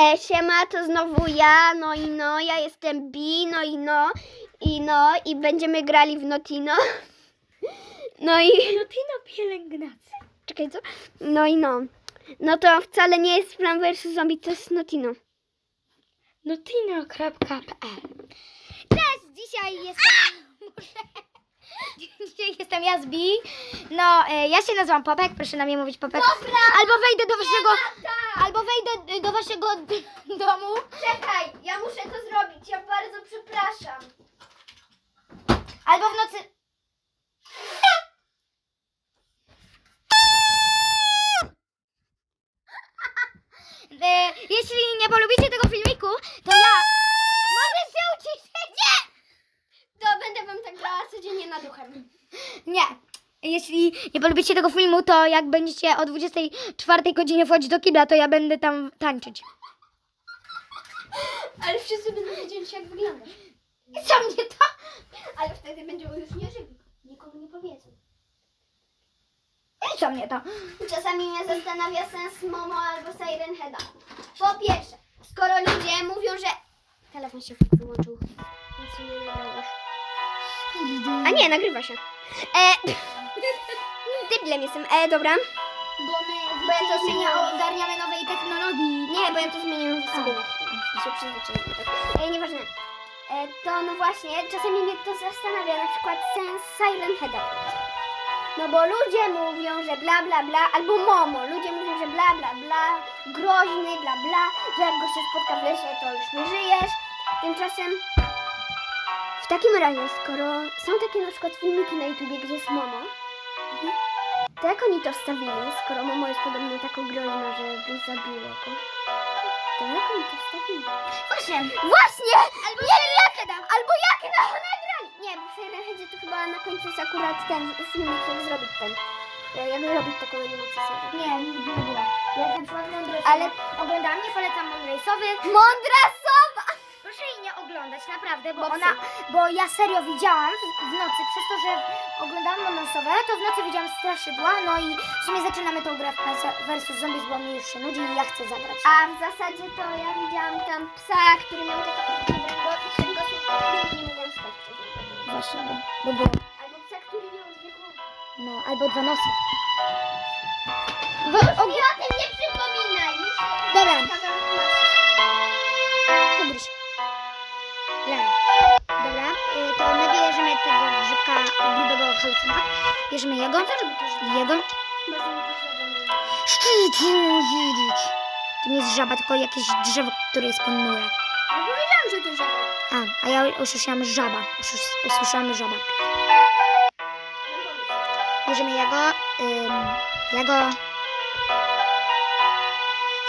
E, siema, to znowu ja, no i no, ja jestem Bi, no i no, i no, i będziemy grali w Notino. No i, Notino pielęgnacja. czekaj, co? No i no. No to wcale nie jest Plan vs. Zombie, to jest Notino. Notino.pl Cześć, dzisiaj jestem... Dzisiaj jestem ja z Bi. No, e, ja się nazywam Popek, proszę na mnie mówić Popek. Albo wejdę do waszego... Y, do waszego domu. Czekaj, ja muszę to zrobić, ja bardzo przepraszam. Albo w nocy... E, Jeśli nie polubicie tego filmiku, to ja... Możesz się uciszyć? Nie! To będę wam tak grała codziennie na duchem. Nie. Jeśli nie polubicie tego filmu, to jak będziecie o 24 godzinie wchodzić do kibla, to ja będę tam tańczyć. Ale wszyscy będą wiedzieć, jak wyglądasz. Co mnie to? Ale wtedy będziemy już nie żywi. Nikomu nie powiedzą. I co mnie to? Czasami mnie zastanawia sens Momo albo Siren Heada. Po pierwsze, skoro ludzie mówią, że... Telefon się wyłączył. Więc się nie nagrał już. A nie, nagrywa się. E... Debilem jestem. E, dobra. Bo my Bo ja to się nie ogarniamy nowej technologii. Nie, bo ja to zmieniłam w sobie. Się przyzwyczaiłam. Tak. E, nieważne. E, to no właśnie, czasami mnie to zastanawia, na przykład sens Siren Heada. No bo ludzie mówią, że bla bla bla, albo Momo, ludzie mówią, że bla bla bla, groźny, bla bla, że jak go się spotka w lesie, to już nie żyjesz. Tymczasem w takim razie, skoro są takie na przykład filmiki na YouTubie, gdzie jest Momo, to jak oni to wstawili, skoro Momo jest podobno taką groźną, żeby zabiło go? To jak oni to wstawili? Właśnie. Właśnie! Albo nie, jak, albo jak na nagrali! Nie, bo w Sirenheadzie to chyba na końcu jest akurat ten filmik, jak zrobić ten. Jak zrobić taką animację sobie. Nie, nie było. Ja na przykład mądry Ale oglądałam, nie polecam mądrejsowy. mądra naprawdę, bo ona, bo ja serio widziałam w, nocy, przez to, że oglądałam mądrejsowe, to w nocy widziałam straszydła, no i w sumie zaczynamy tą grę w Plants versus Zombies, bo mi już się nudzi i ja chcę zagrać. A w zasadzie to ja widziałam tam psa, który miał taki kręgosłup, kręgosłup, który nie mogłam spać przez niego. Właśnie, bo, bo było. Albo psa, który miał dwie głowy. No, albo dwa nosy. Bo, o, o tym nie przypominaj! Dobra. Grubego halucynka. Bierzemy jego. Jego. To nie jest żaba, tylko jakieś drzewo, które jest po murę. No powiedziałam, że to żaba. A, a ja usłyszałam żaba. Usłys- Usłyszałam żaba. Bierzemy jego. Ym, jego.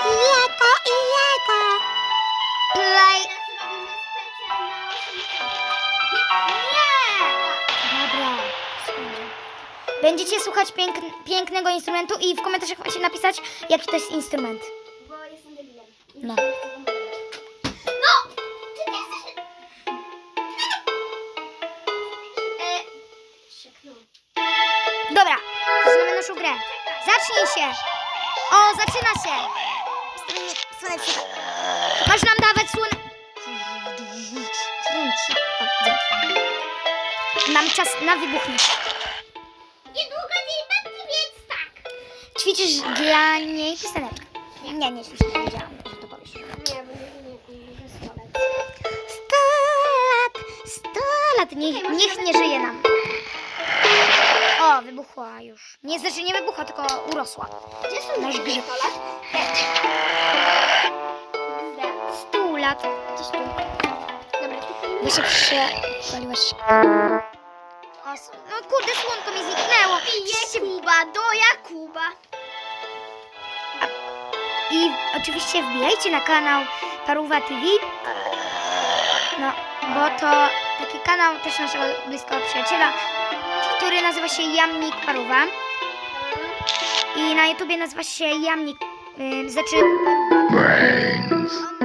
Jego i jego. Play. Teraz Będziecie słuchać piękn- pięknego instrumentu i w komentarzach macie napisać, jaki to jest instrument. Bo jestem debilem. No. No! Czy ty chcesz... E... Dobra, zaczynamy naszą grę. Zacznij się. O, zaczyna się. Słonecznika. Masz nam dawać słone... Mam czas na wybuchnięcie. Ćwiczysz dla niej pioseneczkę. Nie, nie ćwiczysz, nie wiedziałam, że to powiesz. Nie, bo nie mogę stoleć. Sto lat, sto lat, niech, niech nie żyje nam. O, wybuchła już. Nie, znaczy nie wybuchła, tylko urosła. Gdzie są Nasz grzyb. pistolet? Stu lat. Gdzieś tu. Dobra, to Bo się przepaliłaś. O, s- no kurde, słonko mi zniknęło. Pije Kuba do Jakuba. I oczywiście wbijajcie na kanał Paruwa TV. No, bo to taki kanał też naszego bliskiego przyjaciela, który nazywa się Jamnik Paruwa. I na YouTubie nazywa się Jamnik, yy, znaczy Paruwa. On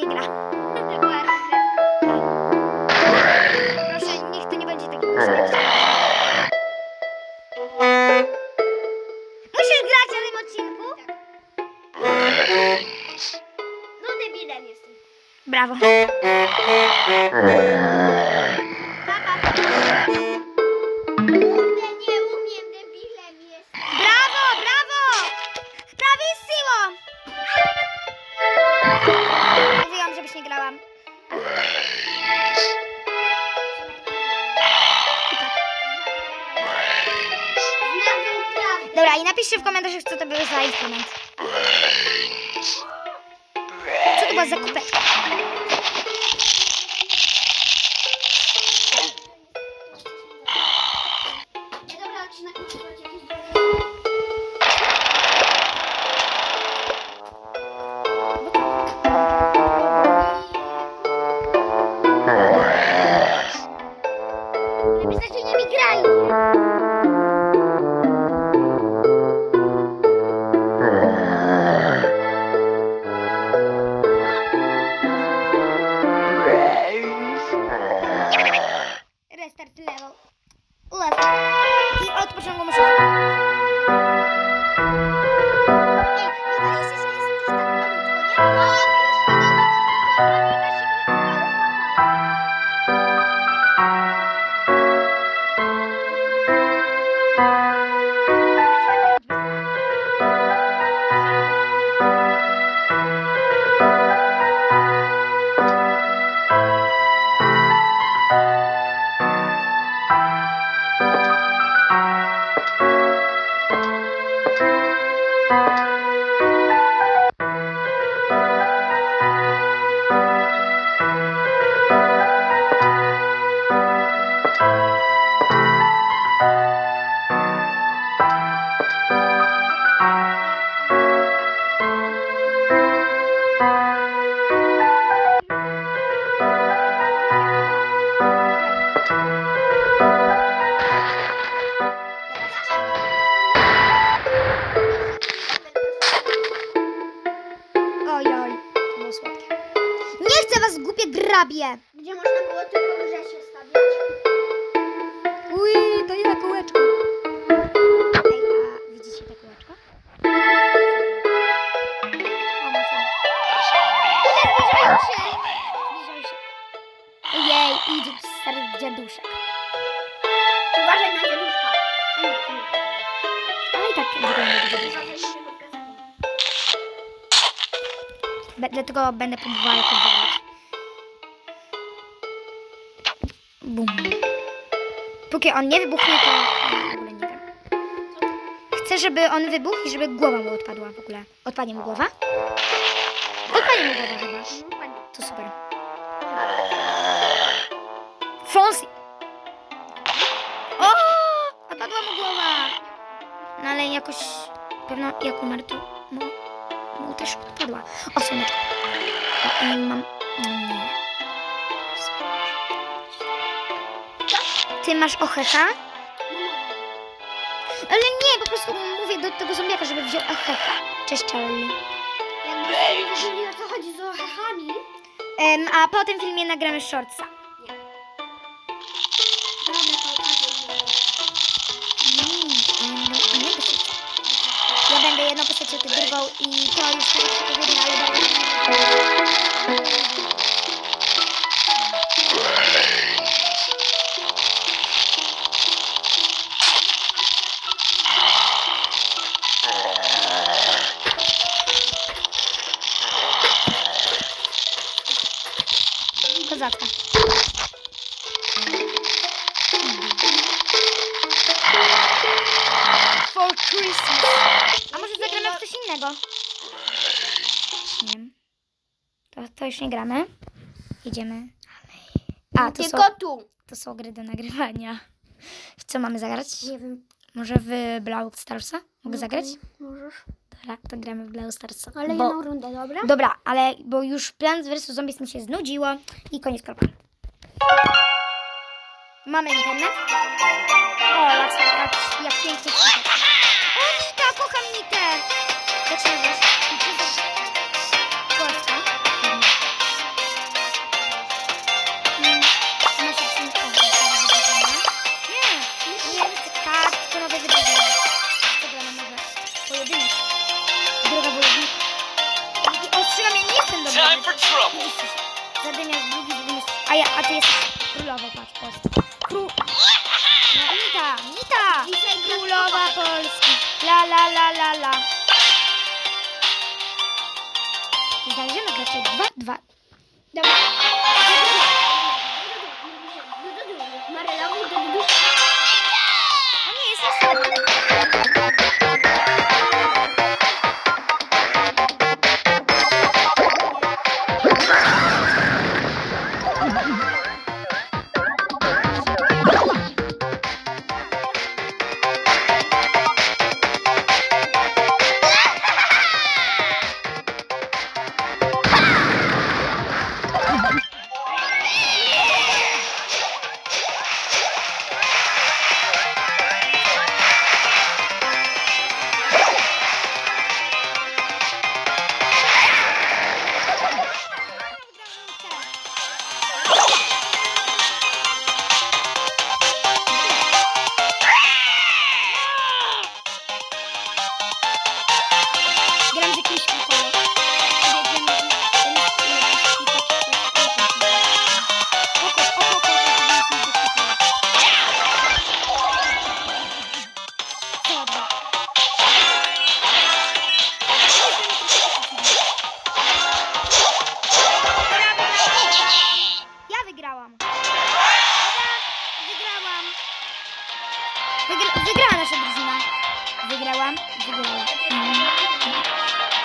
się napiszcie w komentarzach, co to był za instrument. Co to była za kupeczka? Restart level. Ладно. І от почнемо. Dlatego będę próbowała jakoś wygrać. Bum. Póki on nie wybuchnie, to w ogóle nie. Chcę, żeby on wybuchł i żeby głowa mu odpadła w ogóle. Odpadnie mu głowa? Odpadnie mu głowa chyba. To super. Fonsi! O! Odpadła mu głowa! No ale jakoś pewno jak umarł, to mu, mu też odpadła. O, słoneczko. O, mam... Nie. Ty masz ochecha? Ale nie, po prostu mówię do tego zombiaka, żeby wziął ochecha. Cześć, Charlie. Jakbyście wiedzieli o co chodzi z orzechami. Em, a po tym filmie nagramy shortsa. Będę jedną postacią, ty drugą i to już tak przepowiednie, ale dobra. To, to już nie gramy. Idziemy. A, to są, Tylko tu. to są gry do nagrywania. W co mamy zagrać? Nie wiem. Może w Brawl Starsa? Mogę zagrać? Możesz. Dobra, to gramy w Brawl Starsa. Ale bo, jedną rundę, dobra? Dobra, ale bo już Plants vs Zombies mi się znudziło i koniec kropka. Mamy internet. O, jak, jak, jak pięknie kocham Nitę. Jak się nazywasz? Должен означать 2-2. Давай.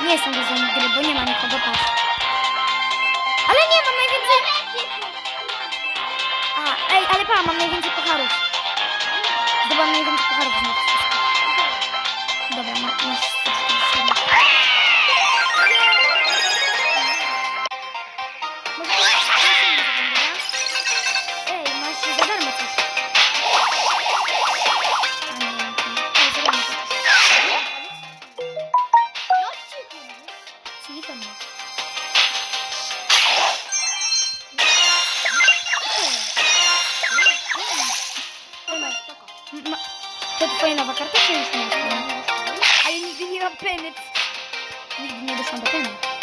Nie jestem rozumiem gry, bo nie ma nikogo, patrz. Ale nie, mam najwięcej... A, ej, ale pa, mam najwięcej pucharów. Zdobyłam najwięcej pucharów z nich. Dobra, ma, masz nie mam peny. Nigdy nie doszłam do peny.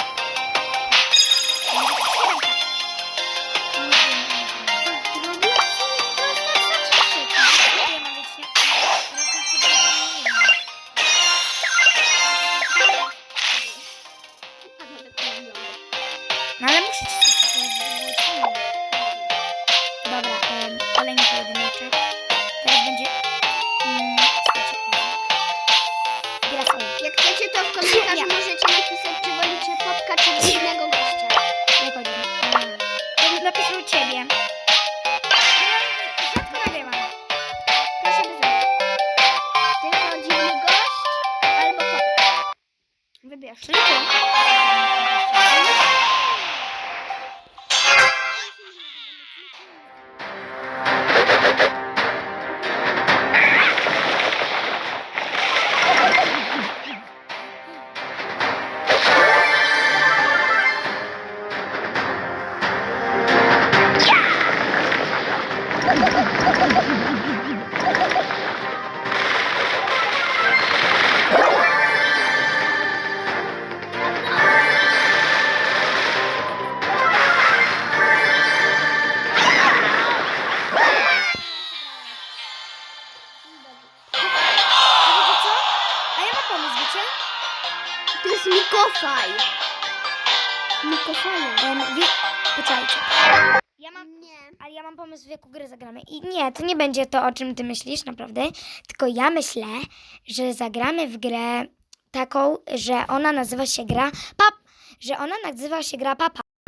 Jest Mikofaj. Mikofaj. Um, wie... Poczekajcie. Ja mam... Nie. Ale ja mam pomysł, w jaką grę zagramy. I nie, to nie będzie to, o czym ty myślisz, naprawdę. Tylko ja myślę, że zagramy w grę taką, że ona nazywa się gra pap, że ona nazywa się gra papa.